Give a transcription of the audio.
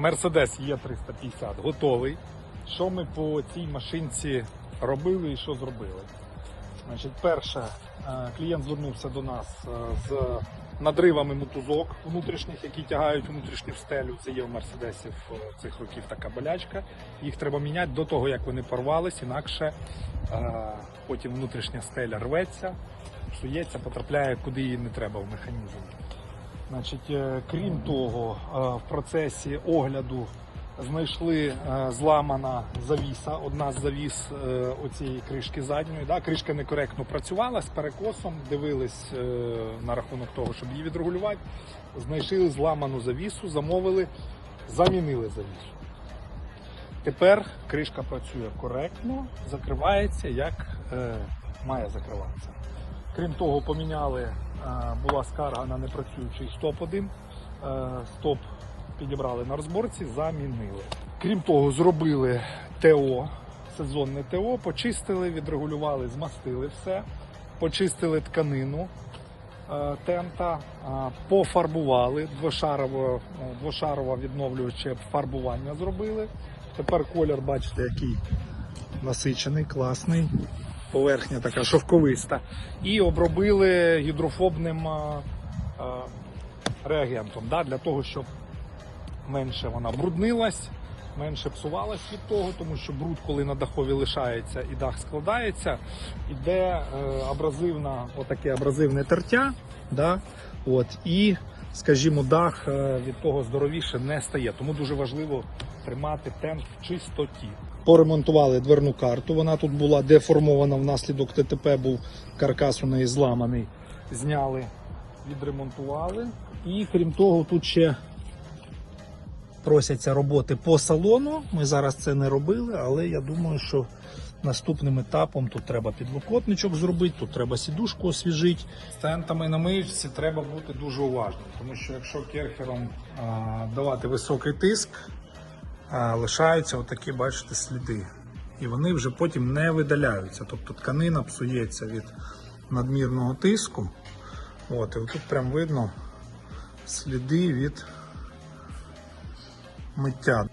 Mercedes Е350 готовий. Що ми по цій машинці робили і що зробили? Значить, перше, е, клієнт звернувся до нас е, з надривами мотузок внутрішніх, які тягають внутрішню стелю. Це є в мерседесів е, цих років така болячка. Їх треба міняти до того, як вони порвались, інакше потім внутрішня стеля рветься, псується, потрапляє куди її не треба в механізм. Значить, е, крім того, е, в процесі огляду знайшли е, зламана завіса, одна з завіс оцієї кришки задньої. Да? Кришка некоректно працювала з перекосом, дивились на рахунок того, щоб її відрегулювати. Знайшли зламану завісу, замовили, замінили завісу. Тепер кришка працює коректно, закривається як має закриватися. Крім того, поміняли, е, була скарга на непрацюючий стоп один. Е, Стоп підібрали на розборці, замінили. Крім того, зробили ТО, сезонне ТО, почистили, відрегулювали, змастили все, почистили тканину е, тента, пофарбували, двошарове, двошарове відновлююче фарбування зробили. Тепер колір, бачите, який насичений, класний. Поверхня така шовковиста. І обробили гідрофобним реагентом да, для того, щоб менше вона бруднилась, менше псувалась від того, тому що бруд, коли на дахові лишається і дах складається, іде е, абразивна, отаке абразивне тертя. Да, от, і, скажімо, дах е, від того здоровіше не стає. Тому дуже важливо тримати тент в чистоті. Поремонтували дверну карту. Вона тут була деформована внаслідок ТТП, був каркас у неї зламаний. Зняли, відремонтували. І крім того, тут ще просяться роботи по салону. Ми зараз це не робили, але я думаю, що наступним етапом тут треба підлокотничок зробити, тут треба сідушку освіжити. З тентами на миючці треба бути дуже уважним, тому що якщо керхером а, давати високий тиск, лишаються отакі, бачите, сліди. І вони вже потім не видаляються. Тобто тканина псується від надмірного тиску. От, і тут прям видно сліди від миття.